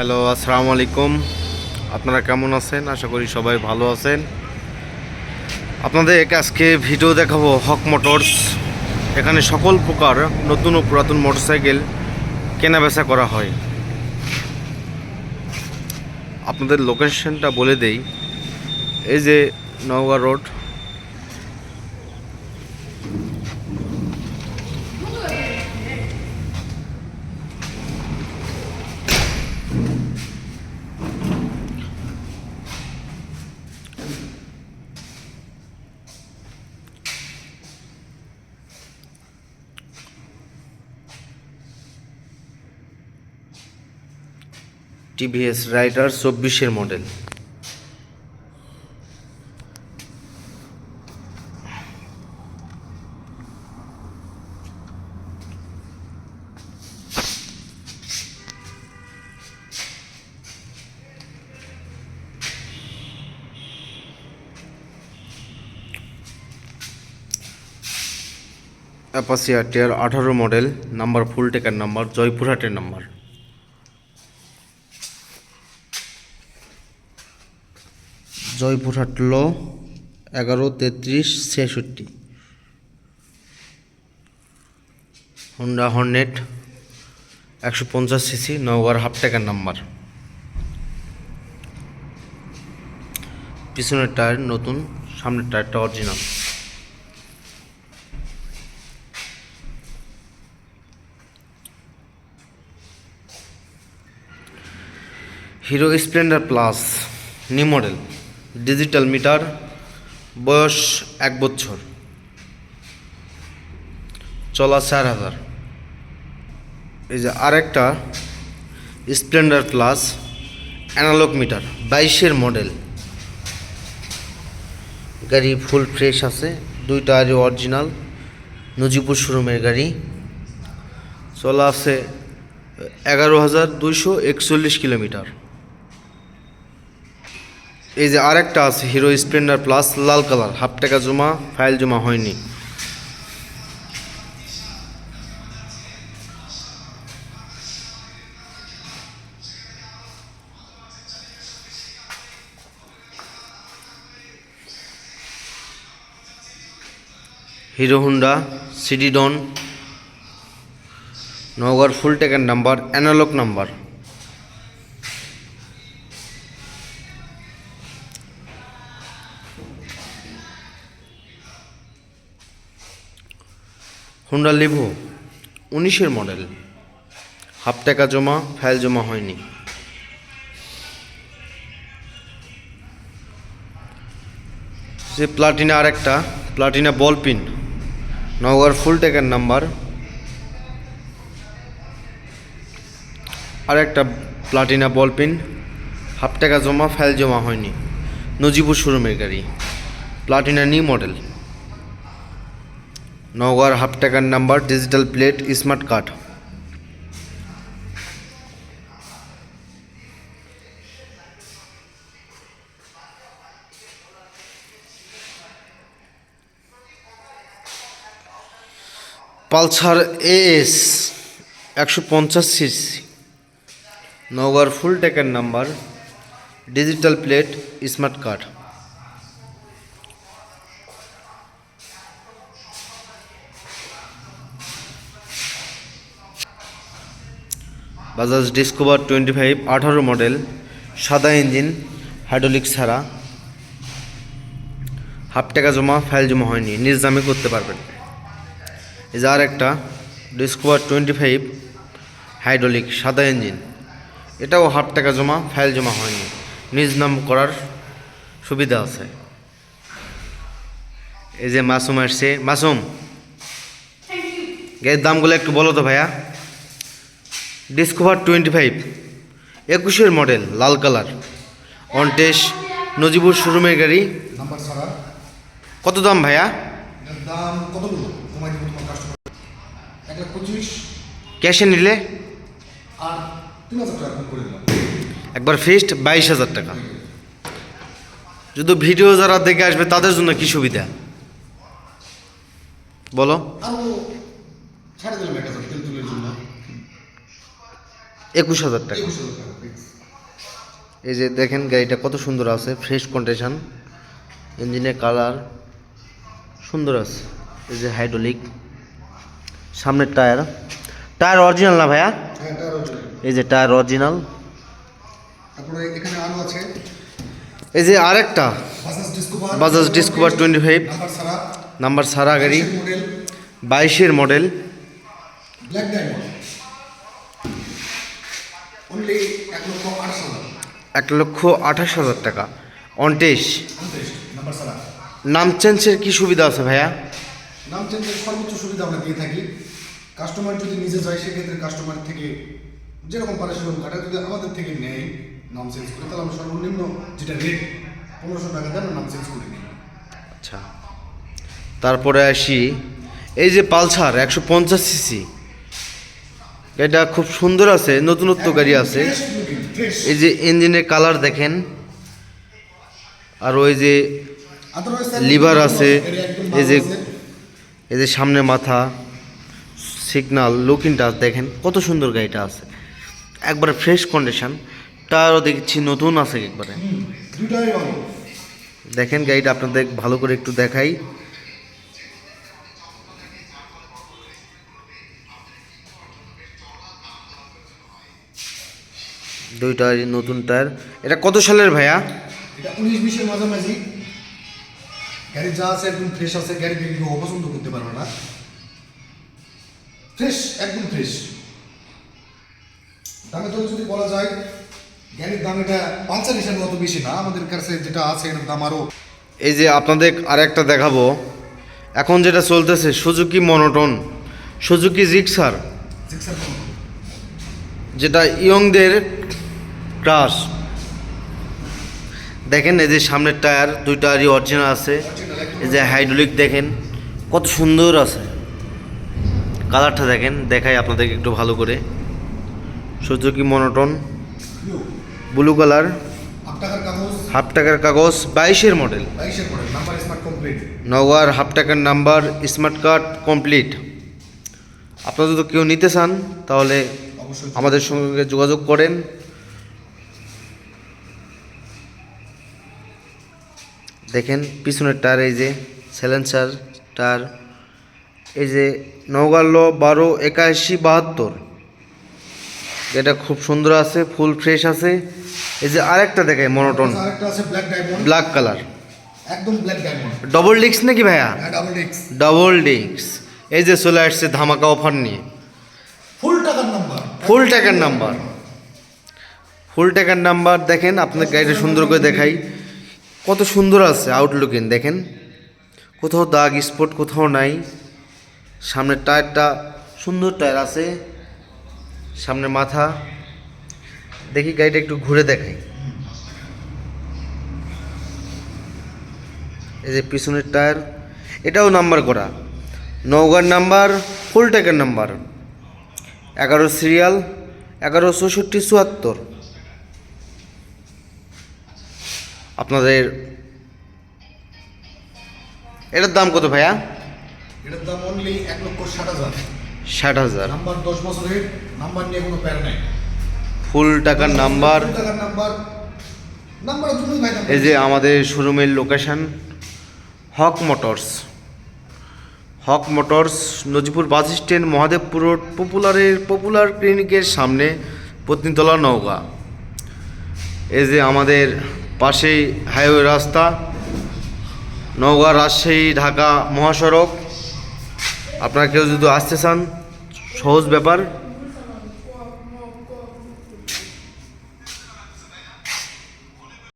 Hello আসসালামু আলাইকুম আপনারা কেমন আছেন? আশা করি সবাই ভালো আছেন। আপনাদের আজকে ভিডিও দেখাবো হক মোটরস। এখানে সকল প্রকার নতুন ও পুরাতন মোটরসাইকেল কেনা বেচা করা হয়। আপনাদের লোকেশনটা বলে দেই। এই যে নওগাঁ রোড টিভিএস রাইডার চব্বিশের মডেল। অ্যাপাসিয়া টিয়ার আঠারো মডেল নাম্বার ফুল টেকার নাম্বার জয়পুরহাটের নাম্বার। জয়পুরহাট ল, এগারো, তেত্রিশ, ছেষট্টি। হন্ডা হর্নেট একশো পঞ্চাশ সিসি নওগার হাফ টাকার নাম্বার পিছনের টায়ার নতুন, সামনের টায়ারটা original Hero Splendor plus new model digital meter, বয়স এক বছর। চলা চার হাজার। এই যে আরেকটা স্প্লেন্ডার প্লাস অ্যানালগ মিটার, বাইশের মডেল। গাড়ি ফুল ফ্রেশ আছে, দুইটা আরও অরিজিনাল নজিপুর শোরুমের গাড়ি। চলা আছে এগারো হাজার দুইশো একচল্লিশ কিলোমিটার। এই যে আরেকটা আছে হিরো স্প্লেন্ডার প্লাস লাল কালার, হাফ টাকা জমা, ফাইল জমা হয়নি। হিরো হুন্ডা সিডি ডন নগর full টেকের number analog number. Honda Livo উনিশের মডেল। হাফ টাকা জমা, ফাইল জমা হয়নি। যে প্লাটিনা আরেকটা, প্লাটিনা বল পিন। নগর ফুল টেকের নাম্বার। আরেকটা প্লাটিনা বল পিন। হাফ টাকা জমা, ফাইল জমা হয়নি। নজিবুর শোরুমের গাড়ি। Platina new model. নওগাঁর হাফ টাকার number, digital plate, smart card. Pulsar AS, একশো পঞ্চাশ সিসি। নওগাঁর ফুল টেকার number, digital plate, smart card. Bajaj Discover twenty five আঠারো মডেল সাদা ইঞ্জিন হাইড্রোলিক ছাড়া। হাফ টাকা জমা ফাইল জমা হয়নি নিজ দামে করতে পারবেন। এই যে আর একটা ডিসকোভার টোয়েন্টি ফাইভ হাইড্রোলিক সাদা ইঞ্জিন। এটাও হাফ টাকা জমা ফাইল জমা হয়নি নিজ নাম করার সুবিধা আছে। এই যে মাসুম আসছে। মাসুম গ্যাস দামগুলো একটু বলো তো ভাইয়া। ডিসকভার টোয়েন্টি ফাইভ একুশের মডেল লাল কালার অনটেস নজিবুর শোরুমের গাড়ি। কত দাম ভাইয়া? দাম ক্যাশে নিলে? একবার ফিক্সড বাইশ হাজার টাকা। যদি ভিডিও যারা দেখে আসবে তাদের জন্য কি সুবিধা? বলো। একুশ হাজার টাকা। এই যে দেখেন গাড়িটা কত সুন্দর আছে ফ্রেশ কন্ডিশন ইঞ্জিনের কালার সুন্দর আছে। এই যে হাইড্রোলিক সামনের টায়ার টায়ার অরিজিনাল না ভাইয়া? হ্যাঁ। এই যে টায়ার অরিজিনাল এই যে আরেকটা। Bajaj Discover Bajaj Discover twenty five number সারা গাড়ি। বাইশের মডেল ব্ল্যাক ডায়মন্ড অনলি এক লক্ষ আঠাশ হাজার। এক লক্ষ আঠাশ হাজার টাকা। সারা নাম চেঞ্জের কি সুবিধা আছে ভাইয়া? নাম চেঞ্জের সর্বোচ্চ সুবিধা আমরা দিয়ে থাকি। কাস্টমার যদি নিজে যায় সেক্ষেত্রে কাস্টমার থেকে যেরকম পারে সেরকম কাটা। যদি আমাদের থেকে নেয় নাম চেঞ্জ করে তাহলে আমরা সর্বনিম্ন যেটা রেট পনেরোশো টাকা দেন নাম চেঞ্জ করে নিই। আচ্ছা। তারপরে আসি। এই যে পালসার একশো পঞ্চাশ সিসি। এটা খুব সুন্দর আছে নতুনত্ব গাড়ি আছে। এই যে ইঞ্জিনের কালার দেখেন আর ওই যে লিভার আছে এই যে এই যে সামনে মাথা সিগনাল লুকিংটা দেখেন কত সুন্দর গাড়িটা আছে। একবারে ফ্রেশ কন্ডিশন টায়ারও দেখছি নতুন আছে একবারে। দেখেন গাড়িটা আপনাদের ভালো করে একটু দেখাই। দুইটা নতুন টায়ার। এটা কত সালের ভাইয়া? এটা উনিশ বিশের মাঝামাঝি। গাড়ি যা আছে একদম ফ্রেশ আছে গাড়ি দেখে অপছন্দ করতে পারবে না। ফ্রেশ একদম ফ্রেশ দামে তো যদি বলা যায় গাড়ির দাম এটা পাঁচশাল হিসাবে অত বেশি না। আমাদের কাছে যেটা আছে এটার দাম আরও এই যে আপনাদের আরেকটা দেখাবো। এখন যেটা চলতেছে Suzuki monotone. Suzuki Gixxer. Sixer যেটা ইয়ংদের ক্রাশ দেখেন এই যে সামনের টায়ার দুই টায়ারই অরিজিনাল আছে। এই যে হাইড্রোলিক দেখেন, কত সুন্দর আছে। কালারটা দেখেন, দেখাই আপনাদেরকে একটু ভালো করে। Suzuki monotone blue colour half টাকার কাগজ, বাইশের মডেল নওয়ার হাফ টাকার নাম্বার স্মার্ট কার্ড কমপ্লিট আপনারা যদি কেউ নিতে চান, তাহলে আমাদের সঙ্গে যোগাযোগ করেন। দেখেন পিছনের টায়ার এই যে স্যালেন্সার টায়ার এই যে নৌগাল্য বারো একাশি বাহাত্তর। এটা খুব সুন্দর আছে ফুল ফ্রেশ আছে। এই যে আরেকটা দেখায় মনোটন ব্ল্যাক কালার একদম ব্ল্যাক ডায়মন্ড ডবল ডিস্ক নাকি ভাইয়া? হ্যাঁ ডাবল ডিক্স ডবল ডিস্ক এই যে চলে আসছে ধামাকা অফার নিয়ে। ফুল টাকার নাম্বার ফুল টাকার নাম্বার ফুল টাকার নাম্বার দেখেন আপনার গাড়িটা সুন্দর করে দেখাই। কত সুন্দর আছে আউটলুকিং দেখেন। কোথাও দাগ স্পট কোথাও নাই। সামনের টায়ারটা, সুন্দর টায়ার আছে। সামনের মাথা। দেখি গাড়িটা একটু ঘুরে দেখাই। এই যে পিছনের টায়ার, এটাও নাম্বার করা। নৌকার নাম্বার ফুল টাকার নাম্বার। এগারো সিরিয়াল এগারো চৌষট্টি চুয়াত্তর। আপনাদের এটার দাম কত ভাইয়া? এটার দাম অনলি এক লক্ষ ষাট হাজার। ষাট হাজার। নাম্বার দশ বছরের নাম্বার নিয়ে কোনো প্যারা নাই। ফুল টাকার নাম্বার। এই যে আমাদের শোরুমের location Haque motors. Haque motors Nazipur bus stand Mahadevpur road পপুলারের popular ক্লিনিকের সামনে পত্নীতলা নৌকা এই যে আমাদের পাশেই হাইওয়ে রাস্তা নওগাঁ রাজশাহী ঢাকা মহাসড়ক। আপনারা কেউ যদি আসতে চান সহজ ব্যাপার।